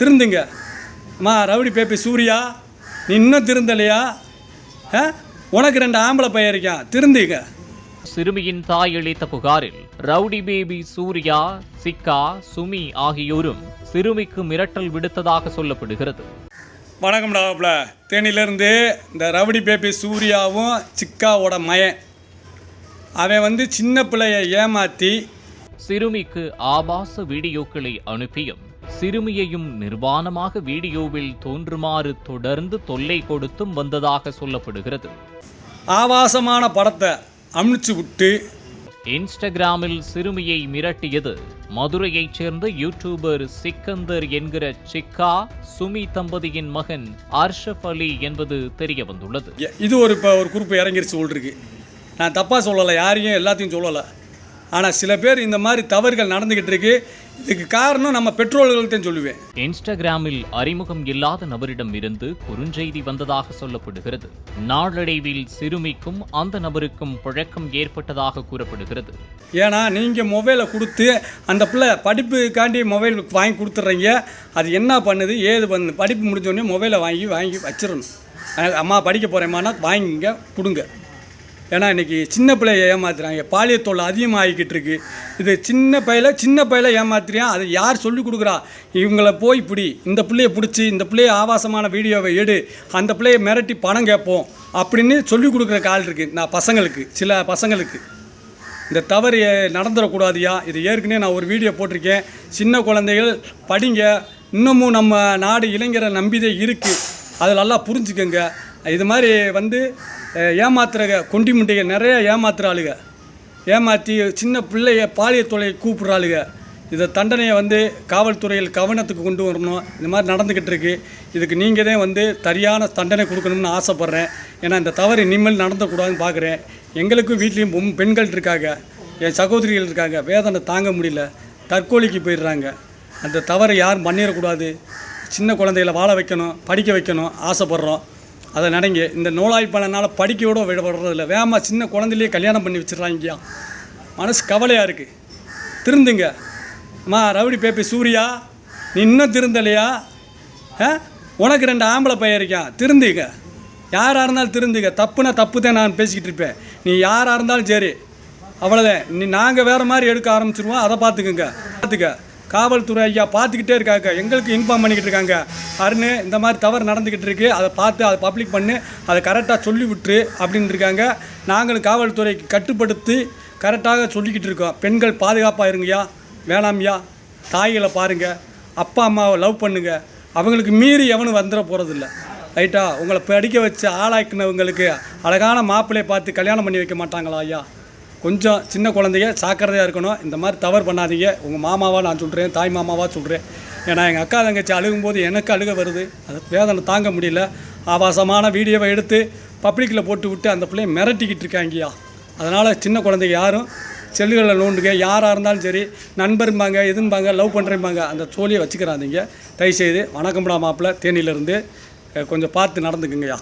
திருந்துங்க. அம்மா ரவுடி பேப்பி சூர்யா நீ இன்னும் திருந்தலையா? உனக்கு ரெண்டு ஆம்பளை பையன் இருக்கான். திருந்துங்க. சிறுமியின் தாய் அளித்த புகாரில் ரவுடி பேபி சூர்யா சிக்கா சுமி ஆகியோரும் சிறுமிக்கு மிரட்டல் விடுத்ததாக சொல்லப்படுகிறது. வணக்கம் டாப்ல தேனியிலேருந்து இந்த ரவுடி பேப்பி சூர்யாவும் சிக்காவோட மயன் அவன் வந்து சின்ன பிள்ளைய ஏமாற்றி சிறுமிக்கு ஆபாச வீடியோக்களை அனுப்பியும் சிறுமியையும் நிர்வாணமாக வீடியோவில் தோன்றுமாறு தொடர்ந்து தொல்லை கொடுத்தும் வந்ததாக சொல்லப்படுகிறது. ஆபாசமான படத்தை அமுச்சு விட்டு இன்ஸ்டாகிராமில் சிறுமியை மிரட்டியது மதுரையைச் சேர்ந்த யூடியூபர் சிக்கந்தர் என்கிற சிக்கா சுமி தம்பதியின் மகன் அர்ஷப் அலி என்பது தெரிய வந்துள்ளது இது ஒரு இப்போ ஒரு குறிப்பு இறங்கிருச்சு சொல்லிருக்கு நான் தப்பாக சொல்லலை யாரையும் எல்லாத்தையும் சொல்லலை. ஆனால் சில பேர் இந்த மாதிரி தவறுகள் நடந்துக்கிட்டு இருக்கு. இதுக்கு காரணம் நம்ம பெற்றோர்கள்தான் சொல்லுவேன். இன்ஸ்டாகிராமில் அறிமுகம் இல்லாத நபரிடம் இருந்து குறுஞ்செய்தி வந்ததாக சொல்லப்படுகிறது. நாளடைவில் சிறுமிக்கும் அந்த நபருக்கும் பழக்கம் ஏற்பட்டதாக கூறப்படுகிறது. ஏன்னா நீங்கள் மொபைலை கொடுத்து அந்த பிள்ளை படிப்புக்காண்டி மொபைல் வாங்கி கொடுத்துட்றீங்க அது என்ன பண்ணுது? ஏது பண்ணு? படிப்பு முடிஞ்சோடனே மொபைலை வாங்கி வாங்கி வச்சிடணும் அம்மா படிக்க போகிறேம்மானா வாங்கிங்க கொடுங்க. ஏன்னா இன்றைக்கி சின்ன பிள்ளைய ஏமாத்துறாங்க. பாலியல் தொல்லை அதிகமாகிக்கிட்டு இருக்கு. இது சின்ன பையில சின்ன பையில ஏமாத்துறியா? அதை யார் சொல்லிக் கொடுக்குறா? இவங்கள போய் பிடி. இந்த பிள்ளைய பிடிச்சி இந்த பிள்ளைய ஆபாசமான வீடியோவை எடு. அந்த பிள்ளைய மிரட்டி பணம் கேட்போம் அப்படின்னு சொல்லிக் கொடுக்குற கால் இருக்குது நான் பசங்களுக்கு சில பசங்களுக்கு. இந்த தவறு நடந்துடக்கூடாதியா? இது ஏற்கனவே நான் ஒரு வீடியோ போட்டிருக்கேன். சின்ன குழந்தைகள் படிங்க. இன்னமும் நம்ம நாடு இளைஞரை நம்பிதே இருக்குது அது நல்லா புரிஞ்சுக்கோங்க. இது மாதிரி வந்து ஏமாத்துறக கொண்டி முண்டைக நிறைய ஏமாத்துற ஆளுங்க ஏமாற்றி சின்ன பிள்ளைய பாலியல் தொலை கூப்பிட்றாளுங்க இதை தண்டனையை வந்து காவல்துறையில் கவனத்துக்கு கொண்டு வரணும். இந்த மாதிரி நடந்துக்கிட்டு இருக்கு. இதுக்கு நீங்கள் தான் வந்து சரியான தண்டனை கொடுக்கணும்னு ஆசைப்பட்றேன். ஏன்னா இந்த தவறு இனிமேல் நடந்தக்கூடாதுன்னு பார்க்குறேன் எங்களுக்கும் வீட்லேயும் பெண்கள் இருக்காங்க. என் சகோதரிகள் இருக்காங்க. வேதனை தாங்க முடியல. தற்கொலைக்கு போயிடுறாங்க. அந்த தவறை யாரும் பண்ணிடக்கூடாது. சின்ன குழந்தைகளை வாழ வைக்கணும் படிக்க வைக்கணும் ஆசைப்பட்றோம். அதை நடங்க இந்த நூலாய்ப்பாளனால் படிக்க விட விடப்படுறதில்ல வேகமாக சின்ன குழந்தையிலே கல்யாணம் பண்ணி வச்சிடுறாங்கய்யா. மனசு கவலையாக இருக்குது திருந்துங்க. அம்மா ரவுடி பேப்பி சூர்யா நீ இன்னும் திருந்தலையா? ஆ? உனக்கு ரெண்டு ஆம்பளை பையன் இருக்கான். திருந்துங்க. யாராக இருந்தாலும் திருந்துங்க. தப்புனா தப்பு தான் நான் பேசிக்கிட்டு இருப்பேன். நீ யாராக இருந்தாலும் சரி. அவ்வளோதான் நீ நாங்கள் வேறு மாதிரி எடுக்க ஆரம்பிச்சிருவோம். அதை பார்த்துக்குங்க. பார்த்துக்க. காவல்துறை ஐயா பார்த்துக்கிட்டே இருக்காங்க. எங்களுக்கு இன்ஃபார்ம் பண்ணிக்கிட்டு இருக்காங்க. அருண் இந்த மாதிரி தவறு நடந்துக்கிட்டு இருக்கு. அதை பார்த்து அதை பப்ளிக் பண்ணு. அதை கரெக்டாக சொல்லி விட்டுரு அப்படின்னு இருக்காங்க. நாங்களும் காவல்துறைக்கு கட்டுப்படுத்தி கரெக்டாக சொல்லிக்கிட்டு இருக்கோம். பெண்கள் பாதுகாப்பாக இருங்கய்யா. வேணாம்யா தாய்களை பாருங்கள் அப்பா அம்மாவை லவ் பண்ணுங்கள் அவங்களுக்கு மீறி எவனும் வந்துட போகிறதில்ல ரைட்டா? உங்களை படிக்க வச்சு ஆளாக்கினவங்களுக்கு அழகான மாப்பிள்ளையை பார்த்து கல்யாணம் பண்ணி வைக்க மாட்டாங்களா ஐயா? கொஞ்சம் சின்ன குழந்தைங்க சாக்கிரதையாக இருக்கணும். இந்த மாதிரி தவறு பண்ணாதீங்க. உங்கள் மாமாவாக நான் சொல்கிறேன் தாய் மாமாவாக சொல்கிறேன் ஏன்னா எங்கள் அக்கா தங்கச்சி அழுகும்போது எனக்கு அழுக வருது. அது வேதனை தாங்க முடியல. ஆபாசமான வீடியோவை எடுத்து பப்ளிக்கில் போட்டு விட்டு அந்த பிள்ளைய மிரட்டிக்கிட்டு இருக்காங்கயா அதனால் சின்ன குழந்தைங்க யாரும் செல்லுகளில் நோண்டுங்க. யாராக இருந்தாலும் சரி நண்பரும்பாங்க எதும்பாங்க லவ் பண்ணுறேம்பாங்க அந்த சோழியை வச்சுக்கிறாதீங்க. தயவுசெய்து வணக்கம்டா மாப்பிள்ளை. தேனியிலேருந்து கொஞ்சம் பார்த்து நடந்துக்குங்கய்யா